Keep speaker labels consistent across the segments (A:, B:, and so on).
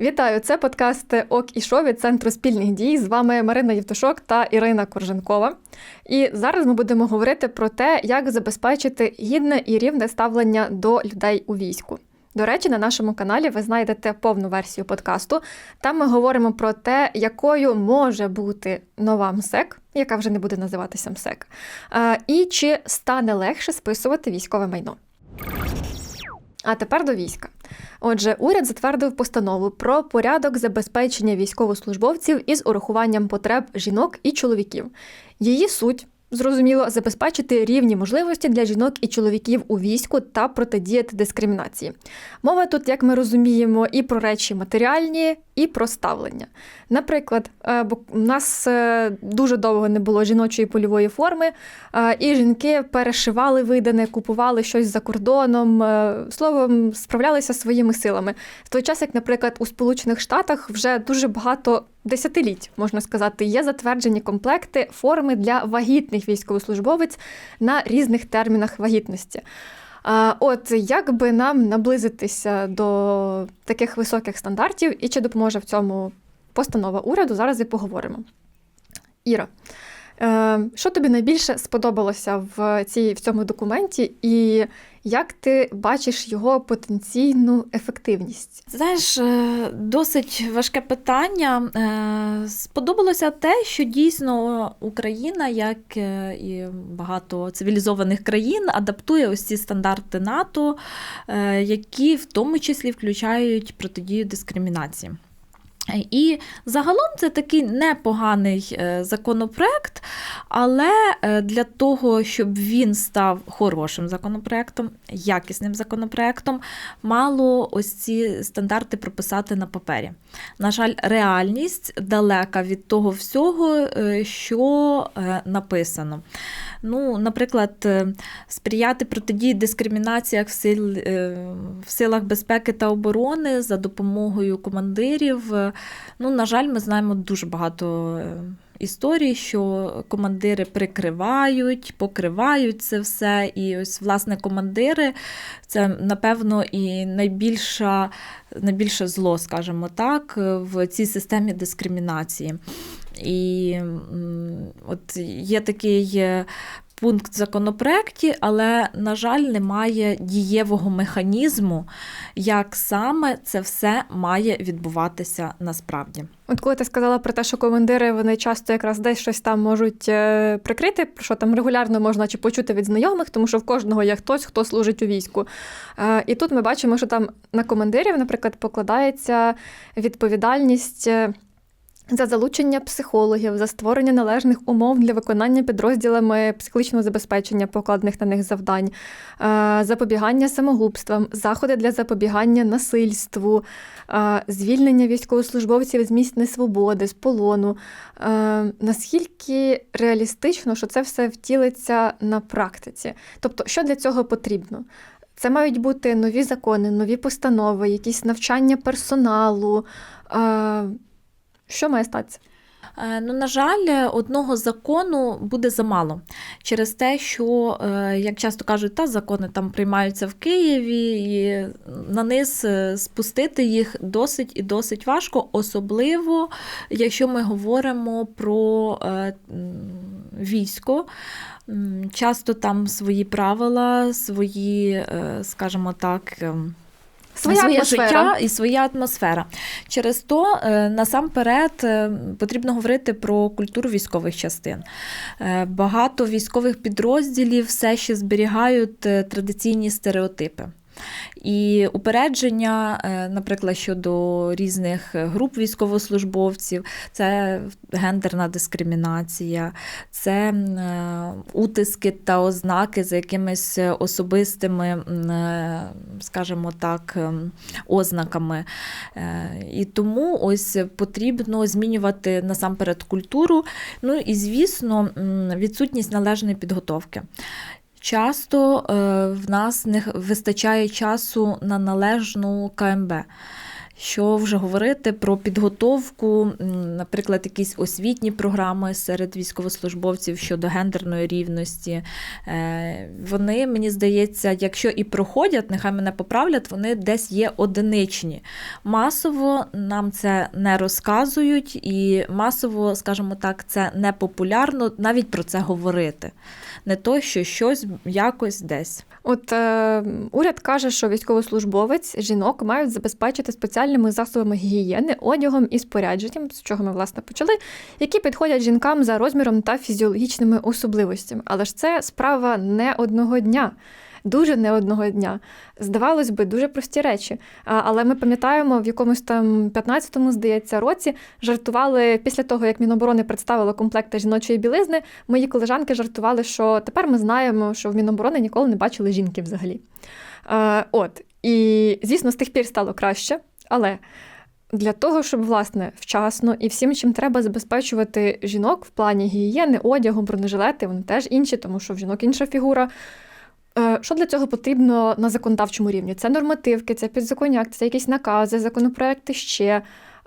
A: Вітаю! Це подкаст Ок і Шо від Центру спільних дій. З вами Марина Євтушок та Ірина Корженкова. І зараз ми будемо говорити про те, як забезпечити гідне і рівне ставлення до людей у війську. До речі, на нашому каналі ви знайдете повну версію подкасту. Там ми говоримо про те, якою може бути нова МСЕК, яка вже не буде називатися МСЕК, е, і чи стане легше списувати військове майно. А тепер до війська. Отже, уряд затвердив постанову про порядок забезпечення військовослужбовців із урахуванням потреб жінок і чоловіків. Її суть. Зрозуміло, забезпечити рівні можливості для жінок і чоловіків у війську та протидіяти дискримінації. Мова тут, як ми розуміємо, і про речі матеріальні, і про ставлення. Наприклад, е, у нас е, дуже довго не було жіночої польової форми, е, і жінки перешивали видане, купували щось за кордоном, словом, справлялися своїми силами. В той час, як, наприклад, у Сполучених Штатах вже дуже багато десятиліть, можна сказати, є затверджені комплекти форми для вагітних військовослужбовець на різних термінах вагітності. От як би нам наблизитися до таких високих стандартів і чи допоможе в цьому постанова уряду, зараз і поговоримо. Іра, що тобі найбільше сподобалося в цій, в цьому документі, і як ти бачиш його потенційну ефективність?
B: Знаєш, е, досить важке питання. Е, сподобалося те, що дійсно Україна, як е, і багато цивілізованих країн, адаптує ось ці стандарти НАТО, які в тому числі включають протидію дискримінації. І загалом це такий непоганий е, законопроект, але е, для того, щоб він став хорошим законопроектом, якісним законопроектом, мало ось ці стандарти прописати на папері. На жаль, реальність далека від того всього, е, що написано. Ну, Наприклад, сприяти протидії дискримінаціях в, сил, в силах безпеки та оборони за допомогою командирів. Ну, На жаль, ми знаємо дуже багато е, історій, що командири прикривають, покривають це все. І ось, власне, командири це, напевно, і найбільша, найбільше зло, скажімо так, в цій системі дискримінації. І от є такий е, пункт в законопроекті, але, на жаль, немає дієвого механізму, як саме це все має відбуватися насправді.
A: От коли ти сказала про те, що командири вони часто якраз десь щось там можуть е, прикрити, що там регулярно можна чи почути від знайомих, тому що в кожного є хтось, хто служить у війську. Е, і тут ми бачимо, що там на командирів, наприклад, покладається відповідальність. За залучення психологів, за створення належних умов для виконання підрозділами психологічного забезпечення покладених на них завдань, е, запобігання самогубствам, заходи для запобігання насильству, е, звільнення військовослужбовців з місць несвободи, з полону. Е, наскільки реалістично, що це все втілиться на практиці? Тобто, що для цього потрібно? Це мають бути нові закони, нові постанови, якісь навчання персоналу. Що має статися?
B: Е, ну, на жаль, одного закону буде замало через те, що, е, як часто кажуть, та закони там приймаються в Києві, і на низ е, спустити їх досить і досить важко, особливо якщо ми говоримо про військо. Часто там свої правила, свої, скажімо так, ем,
A: Своя
B: своє
A: атмосфера.
B: життя і своя атмосфера. Через то е, насамперед е, потрібно говорити про культуру військових частин. Е, багато військових підрозділів все ще зберігають традиційні стереотипи. І упередження, е, наприклад, щодо різних груп військовослужбовців, це гендерна дискримінація, це е, утиски та ознаки за якимись особистими, е, скажімо так, ознаками. І тому ось потрібно змінювати насамперед культуру, ну і, звісно, відсутність належної підготовки. Часто е, в нас не вистачає часу на належну КМБ. Що вже говорити про підготовку, наприклад, якісь освітні програми серед військовослужбовців щодо гендерної рівності. Е, Вони, мені здається, якщо і проходять, нехай мене поправлять, вони десь є одиничні. Масово нам це не розказують, і масово, скажімо так, це не популярно навіть про це говорити. Не то, що щось якось десь.
A: От е, уряд каже, що військовослужбовець жінок мають забезпечити спеціальними засобами гігієни, одягом і спорядженням, з чого ми власне почали, які підходять жінкам за розміром та фізіологічними особливостями. Але ж це справа не одного дня. Дуже не одного дня. Здавалось би, дуже прості речі. Але ми пам'ятаємо, в якомусь там 15-му, здається, році жартували після того, як Міноборони представило комплекти жіночої білизни. Мої колежанки жартували, що тепер ми знаємо, що в Міноборони ніколи не бачили жінки взагалі. От, і звісно, з тих пір стало краще, але. Для того, щоб власне вчасно і всім, чим треба забезпечувати жінок в плані гігієни, одягу, бронежилети, вони теж інші, тому що в жінок інша фігура. Е, Що для цього потрібно на законодавчому рівні? Це нормативки, це підзаконні акти, це якісь накази, законопроекти ще.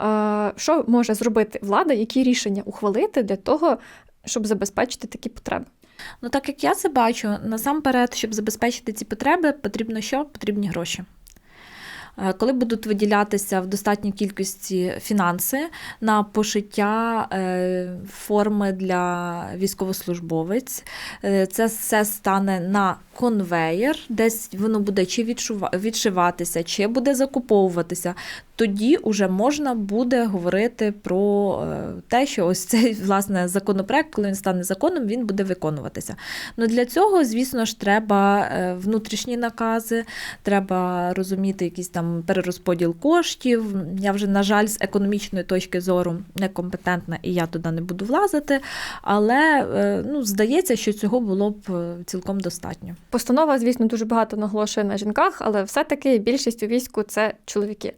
A: Е, Що може зробити влада, які рішення ухвалити для того, щоб забезпечити такі потреби?
B: Ну, так як я це бачу, насамперед, щоб забезпечити ці потреби, потрібно що? Потрібні гроші. Е, Коли будуть виділятися в достатній кількості фінанси на пошиття е, форми для військовослужбовець, е, це все стане на конвеєр, десь воно буде чи відшиватися, чи буде закуповуватися, тоді вже можна буде говорити про те, що ось цей власне законопроект, коли він стане законом, він буде виконуватися. Ну для цього, звісно ж, треба внутрішні накази, треба розуміти якийсь там перерозподіл коштів. Я вже, на жаль, з економічної точки зору некомпетентна і я туди не буду влазити. Але е, ну, здається, що цього було б е, цілком достатньо.
A: Постанова, звісно, дуже багато наголошує на жінках, але все-таки більшість у війську це чоловіки.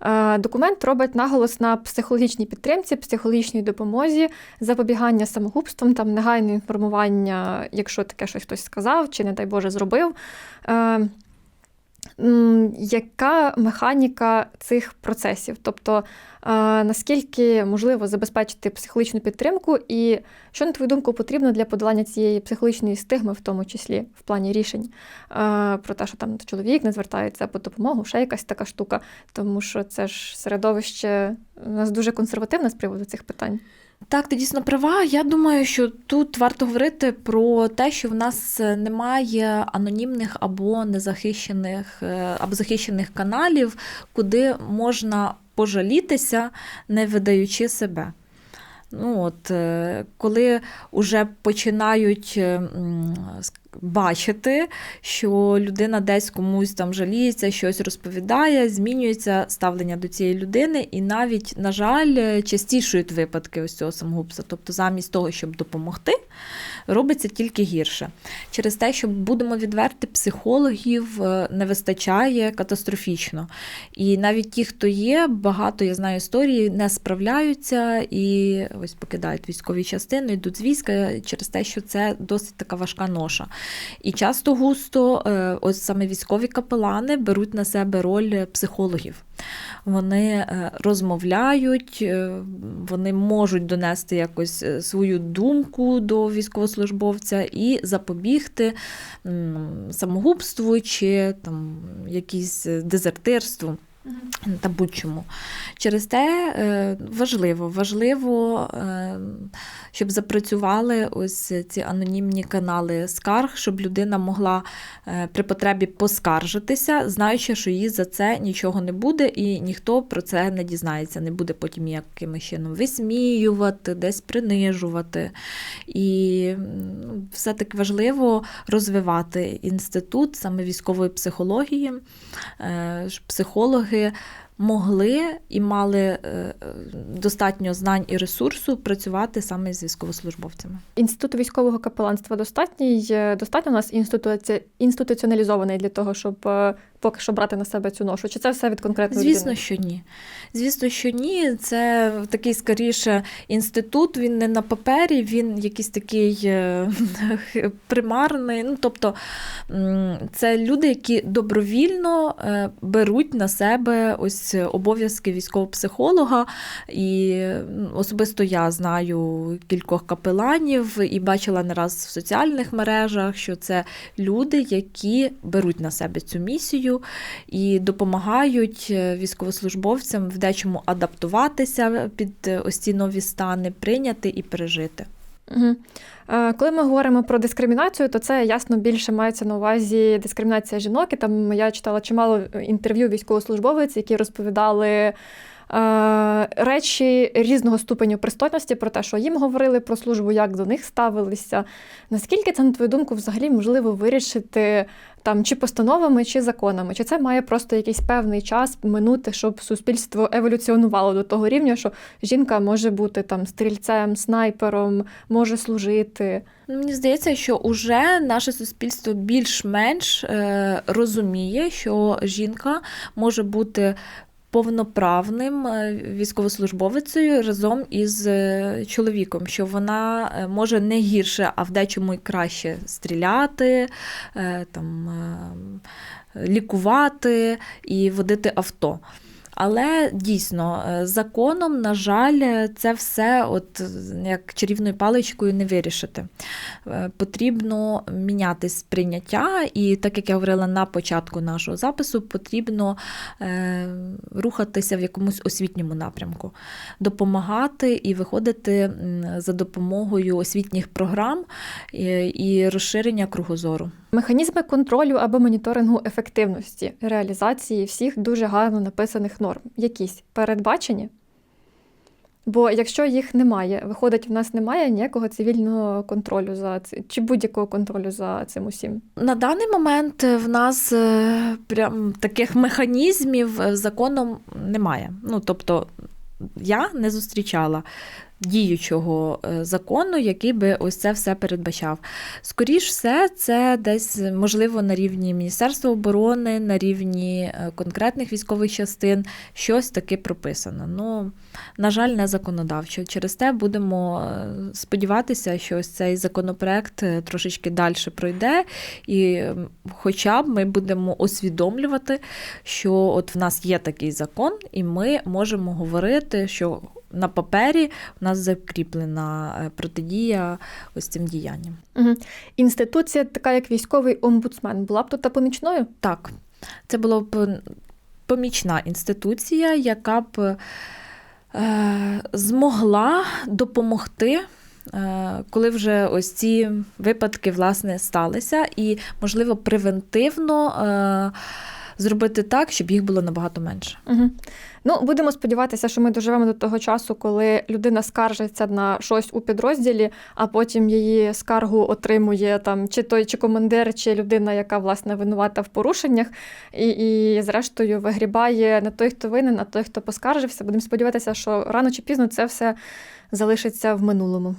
A: Е, Документ робить наголос на психологічній підтримці, психологічній допомозі, запобігання самогубствам, там негайне інформування, якщо таке щось хтось сказав чи, не дай Боже, зробив. Яка механіка цих процесів? Тобто, е, наскільки можливо забезпечити психологічну підтримку, і що, на твою думку, потрібно для подолання цієї психологічної стигми, в тому числі в плані рішень е, про те, що там чоловік не звертається по допомогу, ще якась така штука, тому що це ж середовище у нас дуже консервативне з приводу цих питань.
B: Так, ти дійсно права. Я думаю, що тут варто говорити про те, що в нас немає анонімних або незахищених е, або захищених каналів, куди можна пожалітися, не видаючи себе. Ну, от, е, коли вже починають е, м, ск- бачити, що людина десь комусь там жаліється, щось розповідає, змінюється ставлення до цієї людини, і навіть, на жаль, частішують випадки ось цього самогубства. Тобто, замість того, щоб допомогти, робиться тільки гірше. Через те, що будемо відверти, психологів е, не вистачає катастрофічно. І навіть ті, хто є, багато я знаю історії, не справляються і ось покидають військові частини, йдуть з війська через те, що це досить така важка ноша. І часто густо, е, ось саме військові капелани беруть на себе роль психологів. Вони е, розмовляють, е, вони можуть донести якось свою думку до військовослужбовця і запобігти самогубству чи там якісь дезертирству. Та будь-чому. Через те е, важливо, важливо, е, щоб запрацювали ось ці анонімні канали скарг, щоб людина могла е, при потребі поскаржитися, знаючи, що їй за це нічого не буде, і ніхто про це не дізнається, не буде потім якимось чином висміювати, десь принижувати. І все-таки важливо розвивати інститут саме військової психології, щоб психологи роки могли і мали е, достатньо знань і ресурсу працювати саме з військовослужбовцями.
A: Інститут військового капеланства достатній, достатньо у нас інституці... інституціоналізований для того, щоб е, поки що брати на себе цю ношу? Чи це все від конкретної
B: Звісно,
A: людини?
B: що ні. Звісно, що ні. Це такий скоріше інститут. Він не на папері, він якийсь такий е, примарний. Ну, тобто це люди, які добровільно беруть на себе ось обов'язки військового психолога. І особисто я знаю кількох капеланів і бачила не раз в соціальних мережах, що це люди, які беруть на себе цю місію і допомагають е, військовослужбовцям в дечому адаптуватися під е, ось ці нові стани, прийняти і пережити.
A: Угу. Коли ми говоримо про дискримінацію, то це ясно більше мається на увазі дискримінація жінок. І там я читала чимало інтерв'ю військовослужбовець, які розповідали. е, Речі різного ступеню пристойності про те, що їм говорили про службу, як до них ставилися. Наскільки це, на твою думку, взагалі можливо вирішити там чи постановами, чи законами? Чи це має просто якийсь певний час минути, щоб суспільство еволюціонувало до того рівня, що жінка може бути там стрільцем, снайпером, може служити?
B: Ну, Мені здається, що уже наше суспільство більш-менш е, розуміє, що жінка може бути повноправним е, військовослужбовицею разом із е, чоловіком, що вона е, може не гірше, а в дечому й краще стріляти, там, лікувати і водити авто. Але дійсно, е, законом, на жаль, е, це все от е, як чарівною паличкою не вирішити. Потрібно міняти сприйняття, і так як я говорила на початку нашого запису, потрібно рухатися в якомусь освітньому напрямку, допомагати і виходити за допомогою освітніх програм і розширення кругозору.
A: Механізми контролю або моніторингу ефективності реалізації всіх дуже гарно написаних норм. Якісь передбачені? Бо якщо їх немає, виходить, в нас немає ніякого цивільного контролю за цим, чи будь-якого контролю за цим усім.
B: На даний момент в нас е, прям таких механізмів е, законом немає. Ну, тобто, я не зустрічала діючого е, закону, який би ось це все передбачав. Скоріш все, це десь можливо на рівні Міністерства оборони, на рівні е, конкретних військових частин щось таке прописано. Ну, на жаль, не законодавчо. Через те будемо е, сподіватися, що ось цей законопроект трошечки далі пройде, і хоча б ми будемо усвідомлювати, що от в нас є такий закон, і ми можемо говорити, що на папері у нас закріплена е, протидія ось цим діянням.
A: Угу. Інституція, така як військовий омбудсмен, була б тут помічною?
B: Так, це була б помічна інституція, яка б е, змогла допомогти. е, Коли вже ось ці випадки власне сталися, і можливо превентивно е, зробити так, щоб їх було набагато менше.
A: Угу. Ну, будемо сподіватися, що ми доживемо до того часу, коли людина скаржиться на щось у підрозділі, а потім її скаргу отримує там чи той, чи командир, чи людина, яка власне винувата в порушеннях, і, і зрештою вигрібає не той, хто винен, а той, хто поскаржився. Будемо сподіватися, що рано чи пізно це все залишиться в минулому.